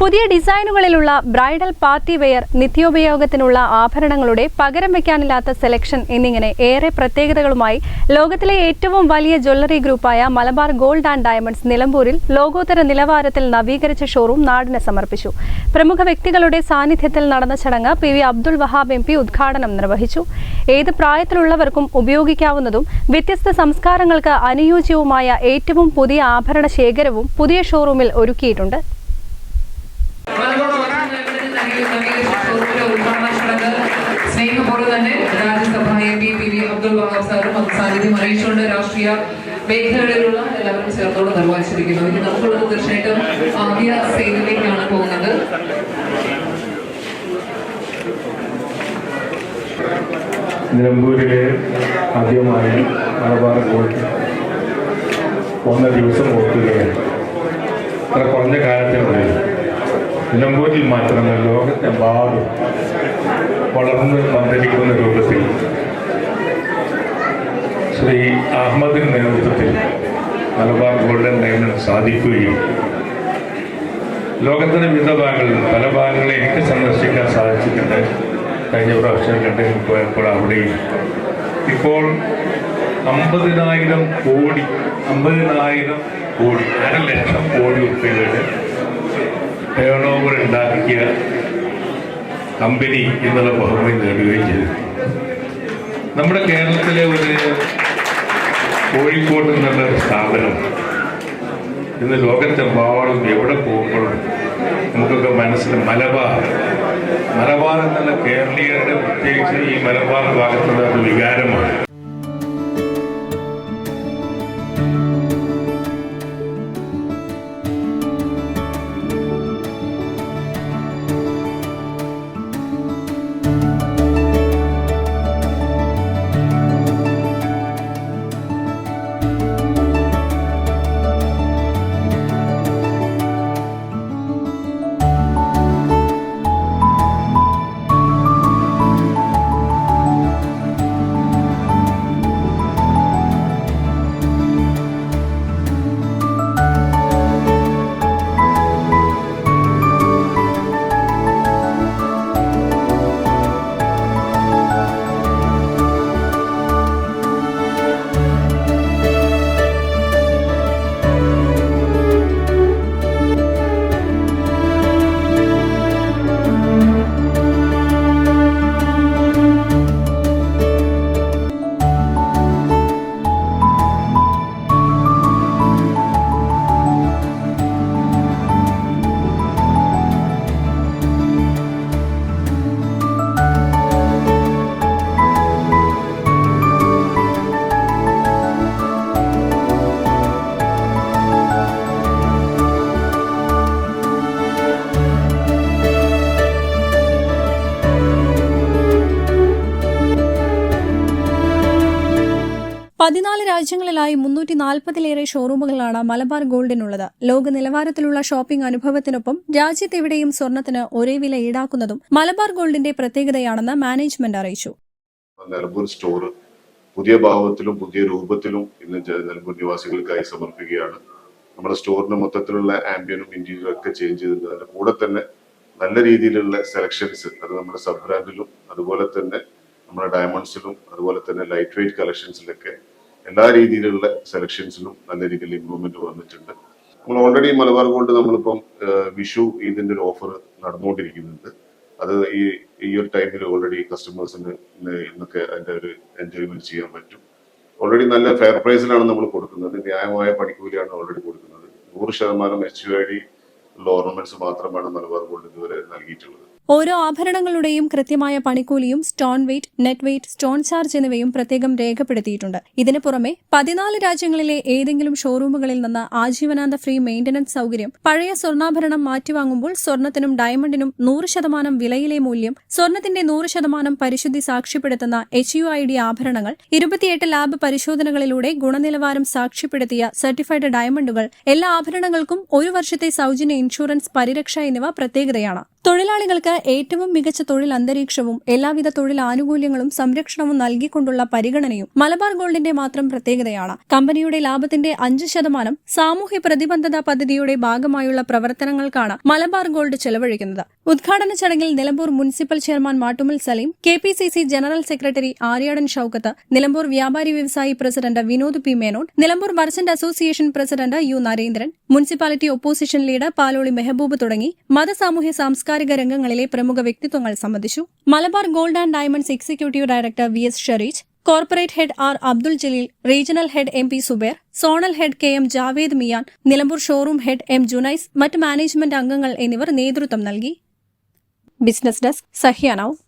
പുതിയ ഡിസൈനുകളിലുള്ള bridal party wear നിത്യോപയോഗത്തിനുള്ള ആഭരണങ്ങളുടെ പകരം വയ്ക്കാനില്ലാത്ത സെലക്ഷൻ എന്നിങ്ങനെ ഏറെ പ്രത്യേകതകളുമായി ലോകത്തിലെ ഏറ്റവും വലിയ ജ്വല്ലറി ഗ്രൂപ്പായ മലബാർ ഗോൾഡ് ആൻഡ് ഡയമണ്ട്സ് നിലമ്പൂരിൽ ലോകോത്തര നിലവാരത്തിൽ നവീകരിച്ച ഷോറൂം നാടിന് സമർപ്പിച്ചു. പ്രമുഖ വ്യക്തികളുടെ സാന്നിധ്യത്തിൽ നടന്ന ചടങ്ങ് P V Abdul Wahab M P ഉദ്ഘാടനം നിർവഹിച്ചു. ഏത് പ്രായത്തിലുള്ളവർക്കും ഉപയോഗിക്കാവുന്നതും വ്യത്യസ്ത സംസ്കാരങ്ങൾക്ക് അനുയോജ്യവുമായ ഏറ്റവും പുതിയ ആഭരണ ശേഖരവും പുതിയ ഷോറൂമിൽ ഒരുക്കിയിട്ടുണ്ട്. സ്നേഹപൂർവം തന്നെ Rajya Sabha M P P V Abdul Wahab സാറും അത് സാന്നിധ്യം അറിയിച്ചുകൊണ്ട് രാഷ്ട്രീയ മേഖലകളിലുള്ള എല്ലാവരും ചേർത്തോടെ നിർവഹിച്ചിരിക്കുന്നു. ഇനി നമുക്കുള്ളത് തീർച്ചയായിട്ടും ആദ്യ സേനയിലേക്കാണ് പോകുന്നത്. നിലമ്പൂരിലെ ആദ്യമായി മലബാർ ഗോൾഡ് വന്ന ദിവസം ഓർക്കുകയാണ്. അത്ര കുറഞ്ഞ കാലത്തിനുള്ളിൽ നിലമ്പൂരിൽ മാത്രമല്ല ലോകത്തെമ്പാടും വളർന്ന് വന്നിരിക്കുന്ന രൂപത്തിൽ ശ്രീ അഹമ്മദിന്റെ നേതൃത്വത്തിൽ മലബാർ ഗോൾഡൻ ഡയമണ്ട് സാധിക്കുകയും ലോകത്തിന്റെ വിവിധ ഭാഗങ്ങളിൽ പല ഭാഗങ്ങളിൽ എനിക്ക് സന്ദർശിക്കാൻ സാധിച്ചിട്ടുണ്ട്. കഴിഞ്ഞ പ്രാവശ്യം കണ്ടെങ്കിൽ പോയപ്പോൾ അവിടെയും. ഇപ്പോൾ അമ്പതിനായിരം കോടി അമ്പതിനായിരം കോടി അര ലക്ഷം കോടി രൂപയുടെ ടേൺ ഓവർ ഉണ്ടാക്കിയ കമ്പനി എന്നുള്ള ബഹുമതി നേടുകയും ചെയ്തു. നമ്മുടെ കേരളത്തിലെ ഒരു കോഴിക്കോട് എന്നുള്ള ഒരു സ്ഥാപനം ഇന്ന് ലോകത്തെമ്പാടും എവിടെ പോകുമ്പോഴും നമുക്കൊക്കെ മനസ്സിൽ മലബാർ മലബാർ എന്നുള്ള കേരളീയരുടെ പ്രത്യേകിച്ച് ഈ മലബാർ ഭാഗത്തുള്ള ഒരു വികാരമാണ്. പതിനാല് രാജ്യങ്ങളിലായി മുന്നൂറ്റി നാൽപ്പതിലേറെ ഷോറൂമുകളാണ് മലബാർ ഗോൾഡിനുള്ളത്. ലോക നിലവാരത്തിലുള്ള ഷോപ്പിംഗ് അനുഭവത്തിനൊപ്പം രാജ്യത്തെവിടെയും സ്വർണത്തിന് ഒരേ വില ഈടാക്കുന്നതും മലബാർ ഗോൾഡിന്റെ പ്രത്യേകതയാണെന്ന് മാനേജ്മെന്റ് അറിയിച്ചു. സ്റ്റോർ പുതിയ ഭാവത്തിലും പുതിയ രൂപത്തിലും ഇന്ന് നിലമ്പൂർ നിവാസികൾക്കായി സമർപ്പിക്കുകയാണ്. നമ്മുടെ സ്റ്റോറിന്റെ മൊത്തത്തിലുള്ള ആംബിയനും ഇന്റീരിയറും ഒക്കെ ചേഞ്ച് ചെയ്തിട്ടുണ്ട്. അതിന്റെ കൂടെ തന്നെ നല്ല രീതിയിലുള്ള സെലക്ഷൻസ് അത് നമ്മുടെ സബ് ബ്രാൻഡിലും അതുപോലെ തന്നെ നമ്മുടെ ഡയമണ്ട്സിലും അതുപോലെ തന്നെ ലൈറ്റ് വെയിറ്റ് കളക്ഷൻസിലൊക്കെ എല്ലാ രീതിയിലുള്ള സെലക്ഷൻസിലും നല്ല രീതിയിൽ ഇമ്പ്രൂവ്മെന്റ് വന്നിട്ടുണ്ട്. നമ്മൾ ഓൾറെഡി മലബാർ ഗോൾഡ് നമ്മളിപ്പം വിഷു ഇതിന്റെ ഒരു ഓഫർ നടന്നുകൊണ്ടിരിക്കുന്നുണ്ട്. അത് ഈ ഈ ഒരു ടൈമിൽ ഓൾറെഡി കസ്റ്റമേഴ്സിന് ഇന്നൊക്കെ അതിന്റെ ഒരു എൻജോയ്മെന്റ് ചെയ്യാൻ പറ്റും. ഓൾറെഡി നല്ല ഫെയർ പ്രൈസിലാണ് നമ്മൾ കൊടുക്കുന്നത്. ന്യായമായ പണിക്കൂലിയാണ് ഓൾറെഡി കൊടുക്കുന്നത്. നൂറ് ശതമാനം എച്ച് യു ഐ ഡി ഉള്ള ഓർണമെന്റ്സ് മാത്രമാണ് മലബാർ ഗോൾഡ് ഇതുവരെ നൽകിയിട്ടുള്ളത്. ഓരോ ആഭരണങ്ങളുടെയും കൃത്യമായ പണിക്കൂലിയും stone weight net weight stone charge എന്നിവയും പ്രത്യേകം രേഖപ്പെടുത്തിയിട്ടുണ്ട്. ഇതിനു പുറമെ പതിനാല് രാജ്യങ്ങളിലെ ഏതെങ്കിലും ഷോറൂമുകളിൽ നിന്ന് ആജീവനാന്ത ഫ്രീ മെയിന്റനൻസ് സൗകര്യം പഴയ സ്വർണാഭരണം മാറ്റിവാങ്ങുമ്പോൾ സ്വർണത്തിനും ഡയമണ്ടിനും നൂറ് ശതമാനം വിലയിലെ മൂല്യം സ്വർണത്തിന്റെ നൂറ് ശതമാനം പരിശുദ്ധി സാക്ഷ്യപ്പെടുത്തുന്ന എച്ച് യു ഐ ഡി ആഭരണങ്ങൾ ഇരുപത്തിയെട്ട് ലാബ് പരിശോധനകളിലൂടെ ഗുണനിലവാരം സാക്ഷ്യപ്പെടുത്തിയ സർട്ടിഫൈഡ് ഡയമണ്ടുകൾ എല്ലാ ആഭരണങ്ങൾക്കും ഒരു വർഷത്തെ സൗജന്യ ഇൻഷുറൻസ് പരിരക്ഷ എന്നിവ പ്രത്യേകതയാണ്. തൊഴിലാളികൾക്ക് ഏറ്റവും മികച്ച തൊഴിൽ അന്തരീക്ഷവും എല്ലാവിധ തൊഴിൽ ആനുകൂല്യങ്ങളും സംരക്ഷണവും നൽകിക്കൊണ്ടുള്ള പരിഗണനയും മലബാർ ഗോൾഡിന്റെ മാത്രം പ്രത്യേകതയാണ്. കമ്പനിയുടെ ലാഭത്തിന്റെ അഞ്ച് ശതമാനം സാമൂഹ്യ പ്രതിബദ്ധത പദ്ധതിയുടെ ഭാഗമായുള്ള പ്രവർത്തനങ്ങൾക്കാണ് മലബാർ ഗോൾഡ് ചെലവഴിക്കുന്നത്. ഉദ്ഘാടന ചടങ്ങിൽ Nilambur municipal chairman Mattummal Saleem K P C C general secretary Aryadan Shoukath Nilambur വ്യാപാരി വ്യവസായി president Vinod P Menon Nilambur merchant association president U Narendran municipality opposition leader Paloli Mehboob തുടങ്ങി മതസാമൂഹ്യ സാംസ്കാരിക രംഗങ്ങളിലെ പ്രമുഖ വ്യക്തിത്വങ്ങൾ സംബന്ധിച്ചു Malabar gold and diamonds executive director V S Shereej corporate head R Abdul Jaleel regional head M P Zubair zonal head K M Javed Miyan Nilambur showroom head M Junais മറ്റ് management അംഗങ്ങൾ എന്നിവർ നേതൃത്വം നൽകി. Business desk സഹ്യാനാവ്